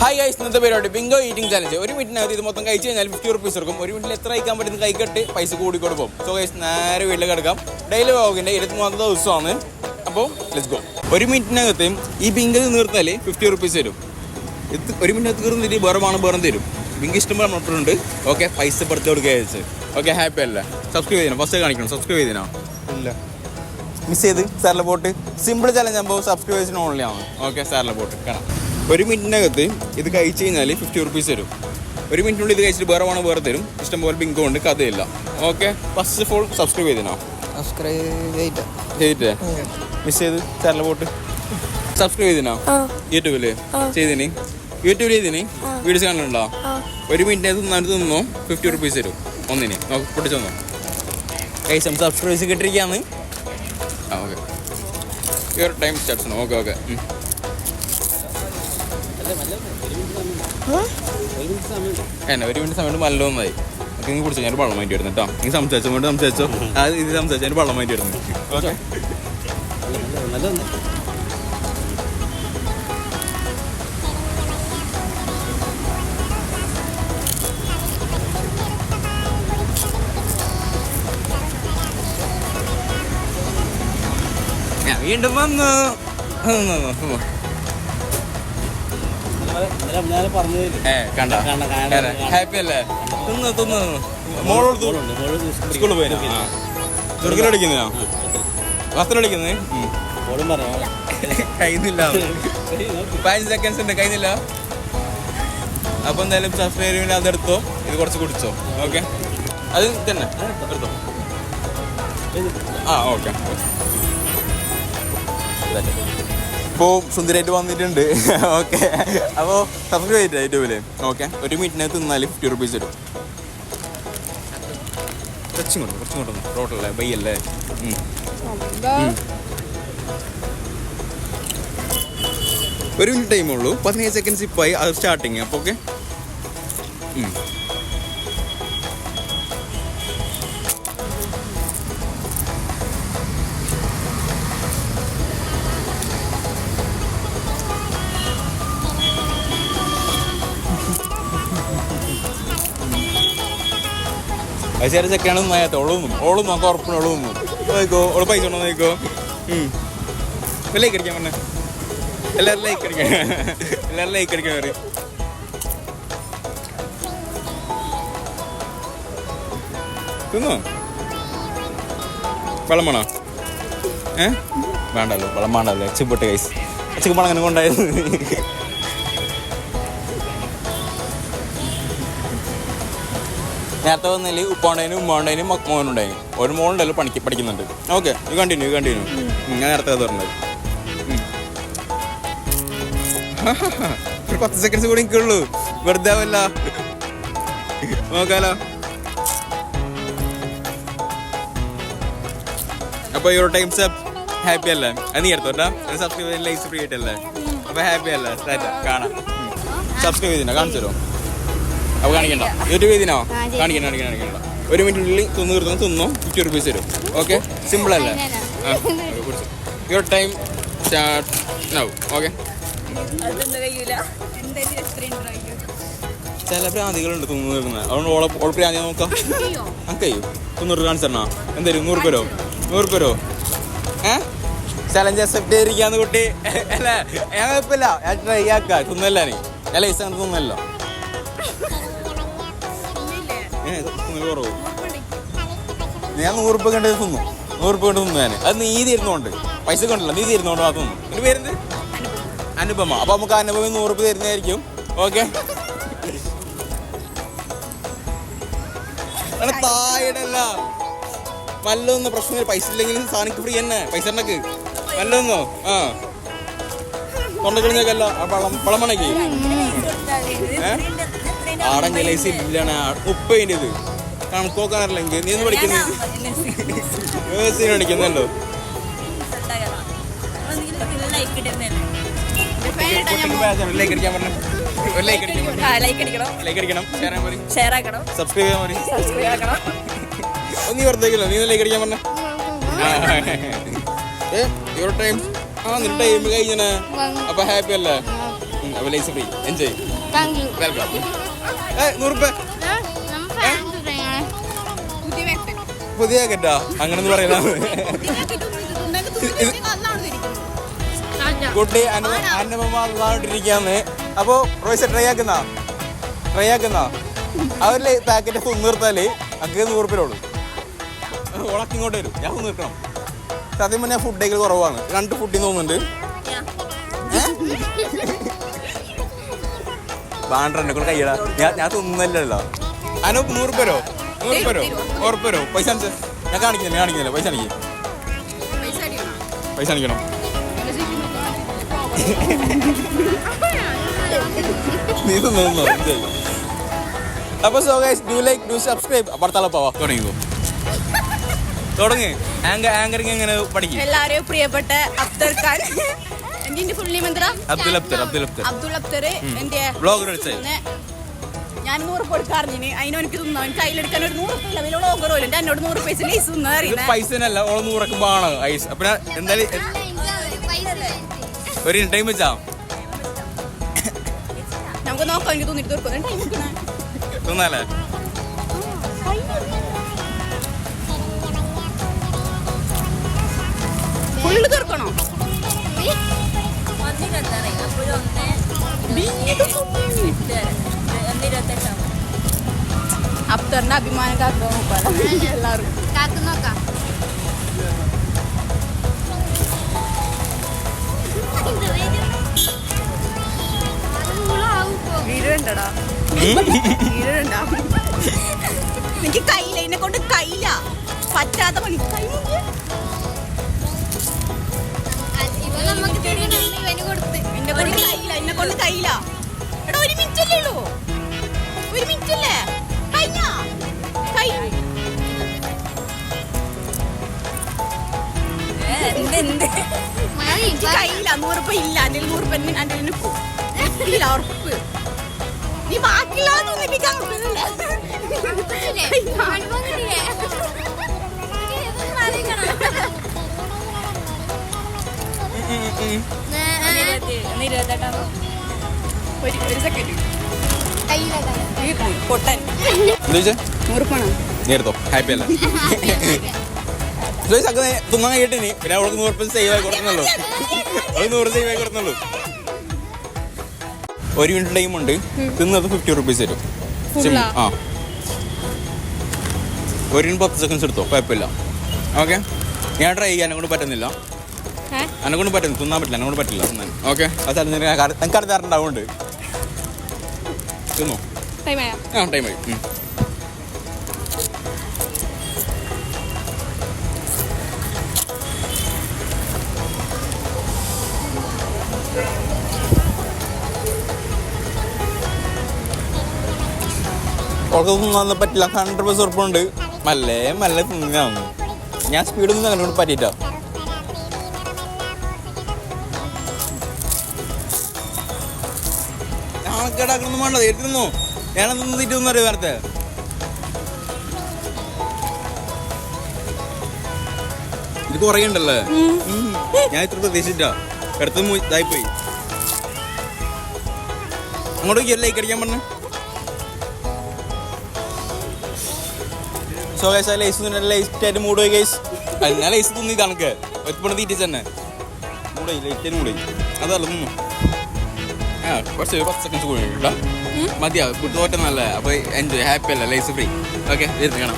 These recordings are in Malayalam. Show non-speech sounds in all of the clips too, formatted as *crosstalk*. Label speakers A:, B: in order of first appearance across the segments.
A: ഹായ് ഗൈസ് ഇന്നത്തെ പരിപാടി. ബിങ്കോ ഈറ്റിംഗ് ചാലഞ്ച് ഒരു മിനിറ്റിനകത്ത് ഇത് മൊത്തം കഴിച്ച് കഴിഞ്ഞാൽ ഫിഫ്റ്റി റുപ്പീസ് എടുക്കും ഒരു മിനിറ്റിൽ എത്ര കഴിക്കാൻ പറ്റുന്ന കൈക്കട്ട് പൈസ കൂടി കൊടുക്കും. സോ ഗൈസ് നേരെ വീട്ടിൽ കിടക്കാം. ഡെയിലി വ്ളോഗിന്റെ ഇരുപത്തിമൂന്നാമത്തെ ദിവസമാണ്. അപ്പോൾ ലെറ്റ്സ് ഗോ ഒരു മിനിറ്റിനകത്ത് ഈ ബിങ്ക് നിർത്താൽ ഫിഫ്റ്റി റുപ്പീസ് തരും. ഇത് ഒരു മിനിറ്റ് തീർന്നിട്ട് വേറെ വേണം വേറെ തരും. ബിങ്ക് ഇഷ്ടം പോലെ മട്ടുണ്ട് ഓക്കെ പൈസ പെടുത്തി കൊടുക്കുക വെച്ച് ഓക്കെ ഹാപ്പി അല്ല? സബ്സ്ക്രൈബ് ചെയ്യണം ഫസ്റ്റ് കാണിക്കണം? സബ്സ്ക്രൈബ് ചെയ്തിനോ?
B: ഇല്ല.
A: മിസ് ചെയ്ത് സാറിലെ ബോട്ട് സിമ്പിൾ ചലഞ്ച് ആകുമ്പോൾ സബ്സ്ക്രൈബേഴ്സിന് ഓൺലി ആണ്. ഓക്കെ സാറിലെ ബോട്ട് കാണാം. ഒരു മിനിറ്റിനകത്ത് ഇത് കഴിച്ച് കഴിഞ്ഞാൽ ഫിഫ്റ്റി റുപ്പീസ് തരും. ഒരു മിനിറ്റിനുള്ളിൽ ഇത് കഴിച്ചിട്ട് വേറെ വേണം വേറെ തരും. ഇഷ്ടം പോലെ ബിങ്കോ ഉണ്ട് കഥയില്ല. Okay? First of all subscribe ചെയ്തിനോ?
B: Subscribe ചെയ്തിട്ട്
A: ചെയ്തിട്ടേ? മിസ് ചെയ്ത്? ചാനൽ പോട്ട്? സബ്സ്ക്രൈബ് ചെയ്തിനോ? യൂട്യൂബിൽ? ചെയ്തിനി? യൂട്യൂബിൽ ചെയ്തിനി? വീഡിയോസ് കാണലുണ്ടോ ഒരു മിനിറ്റിനകത്ത് തിന്നാൻ തിന്നോ? ഫിഫ്റ്റി റുപ്പീസ് തരും. ഒന്നിന്. നോക്ക് പൊട്ടിച്ചു തന്നോ കൈസം സബ്സ്ക്രൈബ്സ് കിട്ടിയിരിക്കാന്ന് ആ okay your time starts okay okay എന്നെ ഒരു മിനിറ്റ് സമയം നല്ലതൊന്നായി ഒക്കെ നീ കുടിച്ചു ഞാൻ വെള്ളം മാറ്റി വരുന്നു കേട്ടോ. നീ സംസാരിച്ചോ കൊണ്ട് സംസാരിച്ചോ? അത് ഇത് സംസാരിച്ചു ഞാൻ വെള്ളം മാറ്റി വരുന്നു. ഓക്കെ. വീണ്ടും വന്നു. ഏ കണ്ട. ഹാപ്പി അല്ലേ? തിന്ന് തിന്ന് മോളോട് സ്കൂളിൽ പോയിനാ ചെറുക്കിലടിക്കുന്നോ വസ്ത്രടിക്കുന്നേ കഴിയുന്നില്ല *laughs* പതിനഞ്ച് സെക്കൻഡ്സ് ഉണ്ട് അപ്പൊ എന്തായാലും സബ്സ്ക്രൈബ് അതെടുത്തോ ഇത് കുറച്ച് കുടിച്ചോ. ഓക്കെ അത് തന്നെ. എടുത്തോ. ആ ഓക്കെ ഇപ്പോൾ സുന്ദരായിട്ട് വന്നിട്ടുണ്ട്. *laughs* ഓക്കെ അപ്പോൾ സബ്സ്ക്രൈബ് ചെയ്തിട്ട് യൂട്യൂബിൽ ഓക്കെ ഒരു മിനിറ്റിനകത്ത് തിന്നാൽ ഫിഫ്റ്റി റുപ്പീസ് വരും. കുറച്ചും കൊണ്ട് കുറച്ചും കൊണ്ട് ടോട്ടലല്ലേ ബൈ അല്ലേ. ഒരു മിനിറ്റ് ടൈമേ ഉള്ളൂ. പതിനേഴ് സെക്കൻഡ്സ് ആയി അത് സ്റ്റാർട്ടിങ് അപ്പോൾ ഓക്കെ ചില ചെക്കാണ് നന്നായിട്ട് ഓളൊന്നും ഓളും നമുക്ക് ഉറപ്പിന് ഓളൊന്നും നോക്കോ ഓൾ പൈസ ഉണ്ടോ നോക്കോ. ലൈക്ക് അടിക്കാൻ പറഞ്ഞ. എല്ലാവരും ലൈക്ക് അടിക്കാൻ. എല്ലാവരും ലൈക്ക് അടിക്കാൻ പറയും. തിന്നോ? വെള്ളം വേണോ? ഏ? വേണ്ടല്ലോ വെള്ളം വേണ്ടല്ലോ. എച്ചിപ്പൊട്ട് കൈസ് എച്ചിക്കുമ്പോൾ അങ്ങനെ കൊണ്ടായിരുന്നു നേരത്തെ വന്നതിൽ ഉപ്പാണ്ടേനും ഉമ്മാണ്ടേനും മോനുണ്ടായി. ഒരു മോളുണ്ടല്ലോ പണിക്ക് പഠിക്കുന്നുണ്ട്. ഓക്കെ ഇത് കണ്ടിന്യൂ കണ്ടിന്യൂ. ഞാൻ നേരത്തെ പറഞ്ഞത് പത്ത് സെക്കൻഡ്സ് കൂടി എനിക്കുള്ളൂ വെറുതെ ആവല്ല. നോക്കാലോ. അപ്പൊ യുവർ ടൈംസ് ഹാപ്പി അല്ലേ? അത് നീ എടുത്തോട്ടാ സബ്സ്ക്രൈബ് ലൈക്സ് ഫ്രീ ആയിട്ടല്ലേ? അപ്പൊ ഹാപ്പി അല്ലേ. കാണാം. സബ്സ്ക്രൈബ് ചെയ്തിട്ടുണ്ടോ? കാണിച്ചു തരുമോ? അപ്പൊ കാണിക്കണ്ട. യൂട്യൂബ് ചെയ്തിനോ കാണിക്കണ്ട കാണിക്കണ്ട കാണിക്കണ്ട. ഒരു മിനിറ്റിനുള്ളിൽ തിന്നു തീർന്നു തിന്നു? ഫിഫ്റ്റി റുപ്പീസ് തരും. ഓക്കെ സിമ്പിൾ അല്ലേ? Your time start now okay ചില പ്രാന്തികളുണ്ട് തിന്നു തീർക്കുന്നത് അതുകൊണ്ട് ഓളെ ഓൾ പ്രാന്തി നോക്കാം. അക്കയ്യോ തൊണ്ണൂറ് കാണിച്ചു തരണോ? എന്തായാലും നൂറ് പേരോ നൂറ് പേരോ ഏ? ചലഞ്ച് അക്സെപ്റ്റ് ചെയ്തിരിക്കാന്ന് കുട്ടി. *laughs* അല്ല? ഞാൻ കുഴപ്പമില്ല. ഞാൻ ട്രൈ ആക്കാം. തിന്നല്ല നീ? ഞാൻ ലൈസ് അങ്ങനെ തിന്നല്ലോ കുറവ് ഞാൻ നൂറ് ഉപ്പ് കണ്ടത് തിന്നു. നൂറ് ഉപ്പ് കണ്ടു തിന്നു ഞാൻ. അത് നീ തരുന്നോണ്ട് പൈസ കൊണ്ടല്ല നീ തരുന്നോണ്ട് അത് തിന്നു. എന്റെ പേരെന്ത്? അനുപമ. അപ്പൊ നമുക്ക് അനുപമ നൂറ് ഉപ്പ് തരുന്നതായിരിക്കും. ഓക്കെ. താഴെയല്ല വല്ലൊന്നും പ്രശ്നമില്ല. പൈസ ഇല്ലെങ്കിലും സാധനം ഫ്രീ തന്നെ. പൈസ ഉണ്ടക്ക് വല്ലൊന്നോ ആ. തൊണ്ട പളം ആ വളം ആടൻ ജലൈസ് ഇല്ലാണ് ഉപ്പതിന്റെ ഇത് കണക്കോക്കാനല്ലെങ്കിൽ നീ ഒന്ന് പഠിക്കുന്നത് പഠിക്കുന്നുണ്ടോ ലൈക്ക് അടിക്കാൻ പറഞ്ഞു ലൈക്ക് അടിക്കാൻ
C: ലൈക്ക് അടിക്കണം.
A: ലൈക്ക് അടിക്കണം. ഷെയർ ചെയ്യാൻ
C: ഷെയർ ആക്കണം.
A: സബ്സ്ക്രൈബ് ചെയ്യാൻ പറയും.
C: സബ്സ്ക്രൈബ് ആക്കണം. *laughs*
A: ഒന്ന് നീ വെറുതെ നീ ലൈക്ക് അടിക്കാൻ പറഞ്ഞ. *laughs* ഏ യുവർ ടൈം ആ നിന്റെ ടൈം കഴിഞ്ഞനെ അപ്പൊ ഹാപ്പി അല്ലേ? അപ്പൊ അപ്പോൾ ലൈസ് ഫ്രീ എൻജോയ് വെൽക്കം
C: പുതിയ
A: പറയുന്ന അങ്ങനെന്ന് പറയല കുട്ടി അനുപമ അള്ളാണ്ടിരിക്കാന്ന് അപ്പോ റോയ്സ് ട്രൈ ആക്കുന്ന? ട്രൈ ആക്കുന്ന? അവരിൽ പാക്കറ്റ് ഒന്ന് നിർത്താൽ അങ്ങനെ നൂറ് രൂപയുള്ളൂ ഉളക്കിങ്ങോട്ട് വരും. ഞാൻ ഒന്ന് നിൽക്കണം സത്യം പറഞ്ഞാൽ ഫുഡ് കുറവാണ്. രണ്ട് ഫുഡിൽ തോന്നുന്നുണ്ട്. ബാണ്ടറിനെ കൂടെ കയ്യടാ. ഞാൻ ഞാൻ തിന്നല്ലോ അനൂപ് നൂറ് പേരോ നൂറ് പേരോ ഉറപ്പ് പേരോ പൈസ ഞാൻ കാണിക്കുന്നില്ല ഞാൻ കാണിക്കുന്നില്ല. പൈസ കാണിക്കും പൈസ അണിക്കണോ നീ തിന്നു തിന്നോ. enjoy. അപ്പൊ so guys do like do subscribe അപ്പുറത്തുള്ള പോവാ. തുടങ്ങിക്കോ. തുടങ്ങ്. ആങ്കർ ആങ്കറിങ് എങ്ങനെ പഠിക്കും?
C: എല്ലാരെയും പ്രിയപ്പെട്ട അബ്ദർ ഖാൻ. എന്റെ ഫുൾ നെയിം എന്താ?
A: അബ്ദുൽ അബ്ദുൽ അബ്ദുൽ അബ്ദുൽ.
C: അബ്ദുൽ അബ്ദർ എന്റെ
A: ബ്ലോഗർ
C: ഞാൻ നൂറ് കൊടുക്കാറിഞ്ഞിന് അതിന് എനിക്ക് തിന്നോ എനിക്ക് കയ്യിലെടുക്കാൻ ഒരു നൂറ് ഇല്ല. വലിയ ബ്ലോഗർ പോലും എന്നോട് നൂറ് പൈസ ലൈസ് തിന്നാ
A: ഇത്
C: അറിയുന്നേ
A: പൈസനല്ല. All നൂറൊക്കെ ബാണ് ice. അപ്പൊ എന്തായാലും ഒരു ടൈം വെച്ചാ.
C: നമുക്ക് നോക്കാം. എനിക്ക് തോന്നിട്ട് തീർക്കും ടൈം
A: തിന്നാലേ?
C: ഫുള്ള് തീർക്കണോ? അബ്ദറിന്റെ അഭിമാനം കാക്കുക നോക്കാം എല്ലാവരും
D: കാത്തു നോക്കാം
C: വീടുണ്ടടാ വീടുണ്ടാ എനിക്ക് കയ്യില എന്നെ കൊണ്ട് കയ്യില പറ്റാത്ത പണി. കൈ നൂറുപ്പ എന്റെ നിൽക്കും ഇല്ല ഉറപ്പ്. നീ ബാക്കിയില്ലാതെ? കഴിഞ്ഞോ? ഒരു ഒരു സെക്കൻഡ് പൊട്ടൻ.
A: നേരത്തോ ഹാപ്പി അല്ലേ? ജോയ്സ് ഒക്കെ തിന്നാൻ കേട്ടിനി പിന്നെ അവൾക്ക് നൂറ് സേവ് ആയി കൊടുക്കുന്നുള്ളൂ. അവൾ നൂറ് സേവ് ആയി കൊടുക്കുന്നുള്ളൂ. ഒരു മിനിറ്റ് ടൈം ഉണ്ട്. തിന്നത് ഫിഫ്റ്റി റുപ്പീസ്
C: വരും. ആ?
A: ഒരു മിനിറ്റ് പത്ത് സെക്കൻഡ്സ് എടുത്തോ? കുഴപ്പമില്ല. ഓക്കെ ഞാൻ ട്രൈ ചെയ്യാൻ കൊണ്ട് പറ്റുന്നില്ല. എന്നെ കൊണ്ട് പറ്റുന്നു തിന്നാൻ പറ്റില്ല. എന്നെ കൊണ്ട് പറ്റില്ല. തിന്നാൻ. ഓക്കെ ആ സ്ഥലം എനിക്ക് അറിഞ്ഞാറുണ്ടാവുന്നുണ്ട് തിന്നോ?
C: ടൈമായ
A: ആ ടൈം ആയി. ഉറക്കൊന്നും തിന്നാൻ പറ്റില്ല. ഹൺഡ്രഡ് പെർസെന്റ് ഉറപ്പുണ്ട്. മല്ലേ മല്ല തിന്നാന്ന് ഞാൻ സ്പീഡൊന്നും അങ്ങനെ അറിയാം നേരത്തെ? ഇത് കുറേ. ഞാൻ ഇത്ര പ്രതീക്ഷിച്ചിട്ടാ അടുത്ത് ഇതായിപ്പോയി അങ്ങോട്ട് ലൈക്ക് അടിക്കാൻ പറഞ്ഞ? സോ ഗൈസ് ആ ലൈസ് ലൈറ്റ് ആയിട്ട് മൂട് പോയി ഗൈസ് ഞാൻ ലൈസ് തിന്നി കണക്ക് എപ്പോഴും തീറ്റിച്ച് തന്നെ. മൂടായി ലൈറ്റ് ആയിട്ട് മൂടായി അതല്ല തിന്നു. ആ കുറച്ച് പത്ത് സെക്കൻഡ്സ് കൂടി കേട്ടോ. മതിയാ? ഫുഡ് തോറ്റ നല്ല? അപ്പൊ എൻജോയ് ഹാപ്പി അല്ല? ലൈസ് ഫ്രീ ഓക്കെ ഇരുന്ന് കാണാം.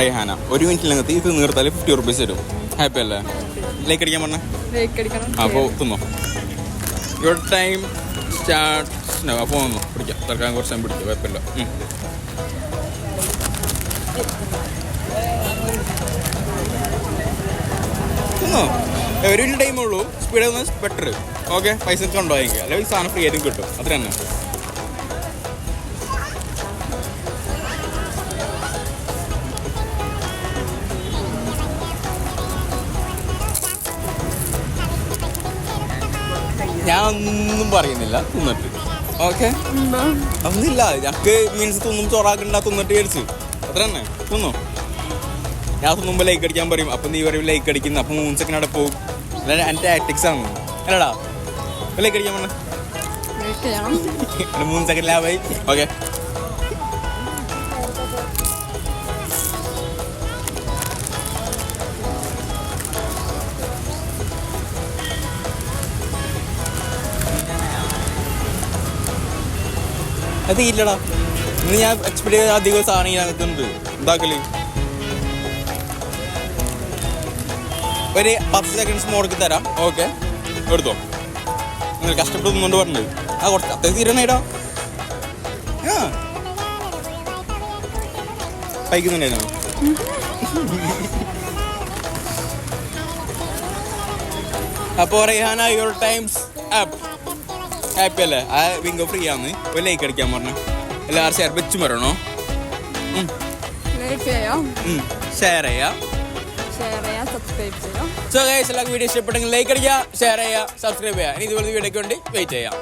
A: റൈഹാന ഒരു മിനിറ്റിലങ്ങത്ത് ഇത് നീർത്താൽ ഫിഫ്റ്റി റുപ്പീസ് തരും ഹാപ്പി അല്ലേ? ലൈക്ക് അടിക്കാൻ പറഞ്ഞ? അപ്പോൾ തിന്നോ. യുവർ ടൈം സ്റ്റാർട്ട് അപ്പോൾ പിടിക്കാം. തൽക്കാലം കുറച്ച് ടൈം പിടിക്കും. കുഴപ്പമില്ല. ഉം. തിന്നോ? ഒരു ടൈം ഉള്ളൂ സ്പീഡ് ഒന്ന് ബെറ്റർ ഓക്കെ പൈസ കൊണ്ടോ എങ്കിൽ അല്ലെങ്കിൽ സാധനം ഫ്രീ ആയിരിക്കും കിട്ടും. അത്ര തന്നെ. ഞാൻ ഒന്നും പറയുന്നില്ല. തിന്നിട്ട്. ഓക്കെ ഒന്നില്ല ഞങ്ങൾക്ക് മീൻസ് തിന്നും ചൊറാക്കണ്ട തിന്നിട്ട് മേടിച്ച് അത്ര തന്നെ തിന്നോ ഞാൻ തിന്നുമ്പോൾ ലൈക്ക് അടിക്കാൻ പറയും. അപ്പം നീ പറയും ലൈക്ക് അടിക്കുന്നു. അപ്പം മൂന്ന് സെക്കൻഡ് അവിടെ പോകും. അല്ലാതെ എന്റെ ടാക്ടിക്സ് ആണ്. അല്ലടാ. ലൈക്ക് അടിക്കാൻ പറഞ്ഞ മൂന്ന് സെക്കൻഡ് ലാഭായി ഓക്കെ അത് ഇല്ലടാ. ഇന്ന് ഞാൻ എക്സ്പെക്ട് ചെയ്ത അധികം സാധനം ഇതിനകത്തുണ്ട് എന്താക്കൽ ഒരു പത്ത് സെക്കൻഡ്സ് മോഡക്ക് തരാം. ഓക്കെ എടുത്തോ. നിങ്ങൾ കഷ്ടപ്പെടുന്നുണ്ട് പറഞ്ഞത് ആ കുറച്ച് അത്യാവശ്യം തീരണേടാ ആ. കഴിക്കുന്നുണ്ടായിരുന്നു അപ്പോൾ Raihana your time's up up അല്ലേ? ആ വിങ്കോ ഫ്രീ ആണ്. ഒരു ലൈക്ക് അടിക്കാൻ പറഞ്ഞു. എല്ലാവരും ഷെയർ വെച്ച് വരണോ ഷെയർ ചെയ്യാം. സോ ഗൈസ് എല്ലാവർക്കും വീഡിയോ ഇഷ്ടപ്പെട്ടെങ്കിൽ ലൈക്ക് അടിക്കുക ഷെയർ ചെയ്യുക സബ്സ്ക്രൈബ് ചെയ്യുക. ഇനി ഇതുപോലെ വീഡിയോയ്ക്ക് വേണ്ടി വെയിറ്റ് ചെയ്യാം.